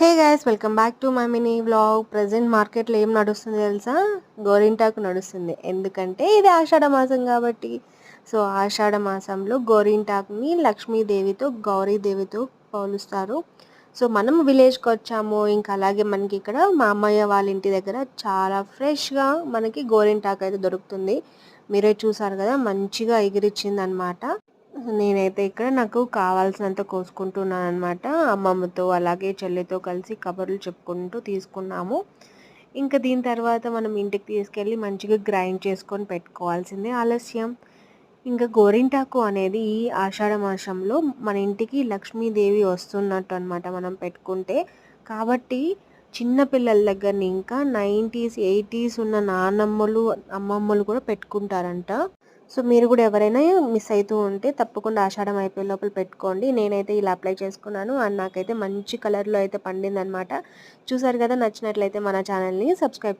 Hey guys welcome back to my mini vlog. Present మార్కెట్లో ఏం నడుస్తుంది తెలుసా? గోరింటాకు నడుస్తుంది. ఎందుకంటే ఇది ఆషాఢ మాసం కాబట్టి. సో ఆషాఢ మాసంలో గోరింటాకుని లక్ష్మీదేవితో గౌరీదేవితో పోలుస్తారు. సో మనం విలేజ్కి వచ్చాము. ఇంకా అలాగే మనకి ఇక్కడ మా అమ్మయ్య వాళ్ళ ఇంటి దగ్గర చాలా ఫ్రెష్గా మనకి గోరింటాకు అయితే దొరుకుతుంది. మీరే చూసారు కదా మంచిగా ఎగిరిచ్చింది అనమాట నేనైతే ఇక్కడ నాకు కావాల్సినంత కోసుకుంటున్నాను అనమాట అమ్మమ్మతో అలాగే చెల్లితో కలిసి కబుర్లు చెప్పుకుంటూ తీసుకున్నాము. ఇంకా దీని తర్వాత మనం ఇంటికి తీసుకెళ్ళి మంచిగా గ్రైండ్ చేసుకొని పెట్టుకోవాల్సిందే ఆలస్యం. ఇంకా గోరింటాకు అనేది ఈ ఆషాఢ మాసంలో మన ఇంటికి లక్ష్మీదేవి వస్తున్నట్టు అనమాట మనం పెట్టుకుంటే. కాబట్టి చిన్న పిల్లల దగ్గర ఇంకా నైంటీస్ ఎయిటీస్ ఉన్న నానమ్మలు అమ్మమ్మలు కూడా పెట్టుకుంటారంట. సో మీరు కూడా ఎవరైనా మిస్ అవుతూ ఉంటే తప్పకుండా ఆషాఢం అయిపోయే లోపల పెట్టుకోండి. నేనైతే ఇలా అప్లై చేసుకున్నాను అండ్ నాకైతే మంచి కలర్లో అయితే పండింది అనమాట చూసారు కదా నచ్చినట్లయితే మన ఛానల్ని సబ్స్క్రైబ్